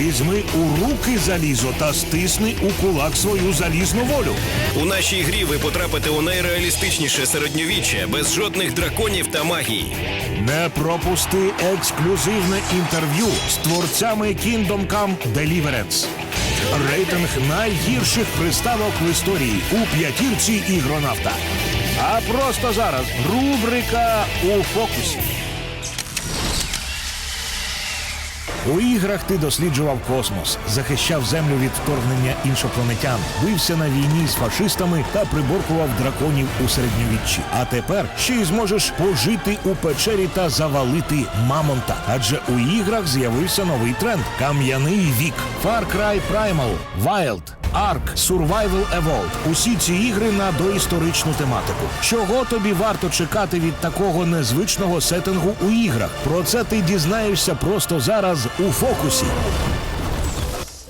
Візьми у руки залізо та стисни у кулак свою залізну волю. У нашій грі ви потрапите у найреалістичніше середньовіччя без жодних драконів та магії. Не пропусти ексклюзивне інтерв'ю з творцями Kingdom Come Deliverance. Рейтинг найгірших приставок в історії у п'ятірці ігронавта. А просто зараз рубрика у фокусі. У іграх ти досліджував космос, захищав землю від вторгнення іншопланетян, бився на війні з фашистами та приборкував драконів у середньовіччі. А тепер ще й зможеш пожити у печері та завалити мамонта. Адже у іграх з'явився новий тренд кам'яний вік. Far Cry Primal, Wild, Ark, Survival Evolved. Усі ці ігри на доісторичну тематику. Чого тобі варто чекати від такого незвичного сеттингу у іграх? Про це ти дізнаєшся просто зараз у фокусі.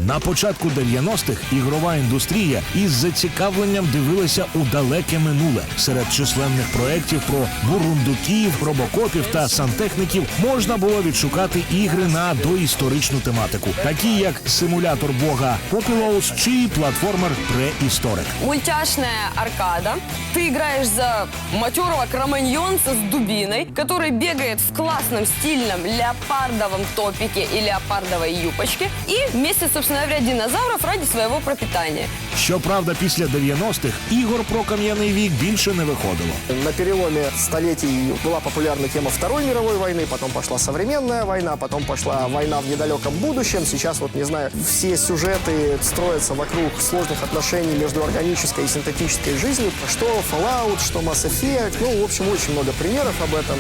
На початку 90-х ігрова індустрія із зацікавленням дивилася у далеке минуле. Серед численних проєктів про бурундуків, робокопів та сантехніків можна було відшукати ігри на доісторичну тематику, такі як симулятор бога Populous чи платформер Prehistoric. Мультяшная аркада. Ты играешь за матерого кроманьонца с дубиной, который бегает в классном стильном леопардовом топике и леопардовой юбочке и вместе, говоря, динозавров ради своего пропитания. Щоправда, після 90-х ігор про кам'яний вік більше не виходило. На переломе столетий была популярна тема Второй мировой войны, потом пошла современная война, потом пошла война в недалеком будущем. Сейчас вот, не знаю, все сюжеты строятся вокруг сложных отношений между органической и синтетической жизнью. Что Fallout, что Mass Effect. Ну, в общем, очень много примеров об этом.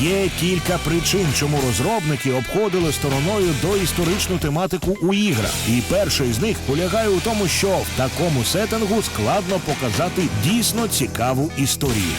Є кілька причин, чому розробники обходили стороною доісторичну тематику у іграх. І перший з них полягає у тому, що в такому сеттингу складно показати дійсно цікаву історію.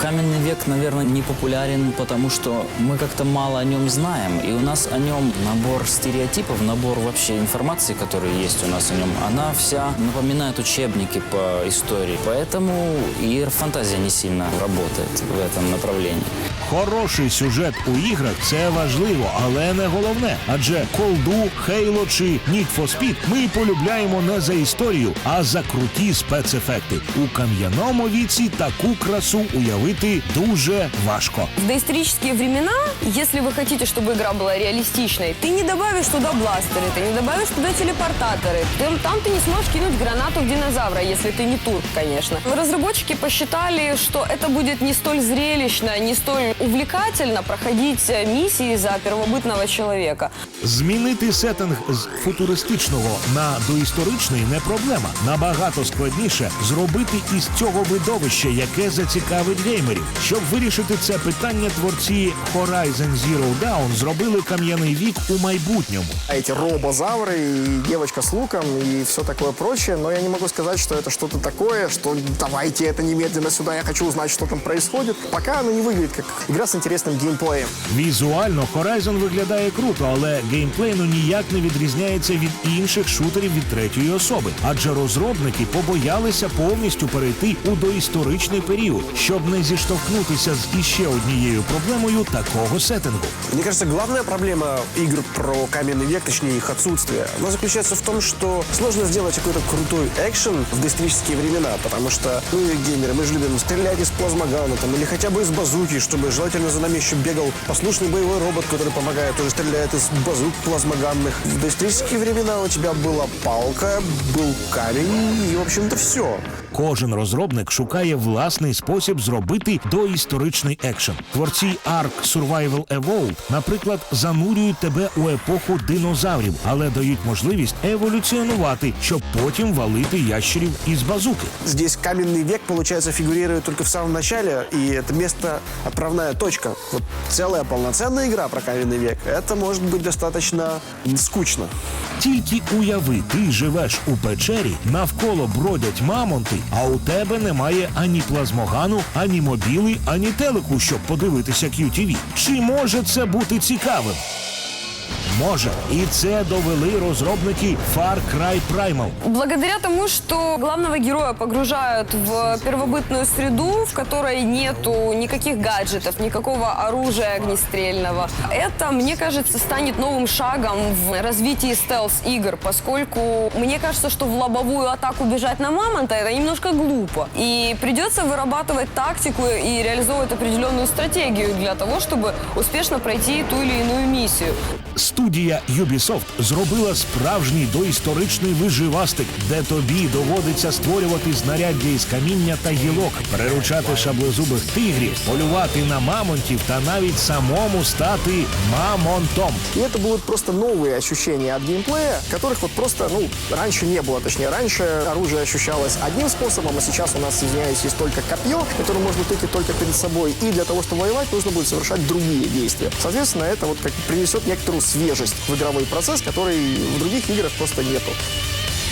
Каменный век, наверное, не популярен, потому что мы как-то мало о нем знаем. И у нас о нем набор стереотипов, набор вообще информации, которая есть у нас о нем, она вся напоминает учебники по истории. Поэтому и фантазия не сильно работает в этом направлении. Хороший сюжет у іграх це важливо, але не головне. Адже колду, Хейло чи Need for Speed ми полюбляємо не за історію, а за круті спецефекти. У кам'яному віці таку красу уявити дуже важко. В доисторические времена, если вы хотите, чтобы игра была реалистичной, ты не добавишь туда бластеры, ты не добавишь туда телепортаторы. Там, там ты не сможешь кинуть гранату в динозавра, если ты не турк, конечно. Разработчики посчитали, что это будет не столь зрелищно, не столь увлекательно проходить э, миссии за первобытного человека. Змінити сеттинг з футуристичного на доісторичний не проблема. Набагато складніше зробити із цього видовище, яке зацікавить геймерів. Щоб вирішити це питання, творці Horizon Zero Dawn зробили кам'яний вік у майбутньому. А Эти робозавры и девочка с луком и все такое прочее. Но я не могу сказать, что это что-то такое, что давайте это немедленно сюда, я хочу узнать, что там происходит. Пока оно не выглядит как игра с интересным геймплеем. Візуально Horizon виглядає круто, але геймплей ну ніяк не відрізняється від інших шутерів від третьої особи. Адже розробники побоялися повністю перейти у доісторичний період, щоб не зіштовхнутися з іще однією проблемою такого сеттингу. Мне кажется, главная проблема игр про каменный век, точнее их отсутствие, она заключается в том, что сложно сделать какой-то крутой экшен в доисторические времена, потому что мы, геймеры, мы же любим стрелять из плазмогана там, или хотя бы из базуки, чтобы желательно за нами еще бегал послушный боевой робот, который помогает, тоже стреляет из базук плазмоганных. В доисторические времена у тебя была палка, был камень и, в общем-то, все. Кожен розробник шукає власний спосіб зробити доісторичний екшен. Творці Ark Survival Evolved, наприклад, занурюють тебе у епоху динозаврів, але дають можливість еволюціонувати, щоб потім валити ящерів із базуки. Здесь каменный век, получается, фигурирует только в самом начале, и это место отправная точка. Вот целая полноценная игра про каменный век, это может быть достаточно скучно. Тільки уяви, ти живеш у печері, навколо бродять мамонти, а у тебе немає ані плазмогану, ані мобіли, ані телеку, щоб подивитися QTV. Чи може це бути цікавим? Може. І це довели розробники Far Cry Primal. Благодаря тому, что главного героя погружают в первобытную среду, в которой нету никаких гаджетов, никакого оружия огнестрельного, это, мне кажется, станет новым шагом в развитии стелс-игр, поскольку мне кажется, что в лобовую атаку бежать на мамонта это немножко глупо. И придется вырабатывать тактику и реализовывать определенную стратегию для того, чтобы успешно пройти ту или иную миссию. Студія Ubisoft зробила справжній доісторичний виживастик, де тобі доводиться створювати знаряддя із каміння та гілок, приручати шаблезубих тигрів, полювати на мамонтів та навіть самому стати мамонтом. И это будут просто новые ощущения от геймплея, которых вот просто, ну, раньше не было. Точнее, раньше оружие ощущалось одним способом, а сейчас у нас, извиняюсь, есть только копье, которое можно тыкать только перед собой. И для того, чтобы воевать, нужно будет совершать другие действия. Соответственно, это вот как принесет некоторую свежесть в игровой процесс, который в других играх просто нету.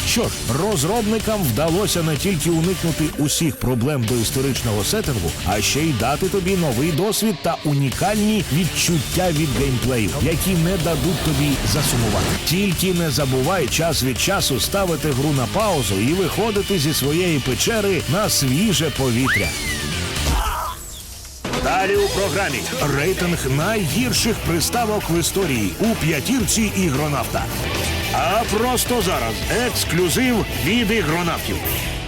Що ж, розробникам вдалося не тільки уникнути усіх проблем до історичного сеттингу, а ще й дати тобі новий досвід та унікальні відчуття від геймплею, які не дадуть тобі засумувати. Тільки не забувай час від часу ставити гру на паузу і виходити зі своєї печери на свіже повітря. Далі у програмі рейтинг найгірших приставок в історії у п'ятірці ігронавта. А просто зараз ексклюзив від ігронавтів.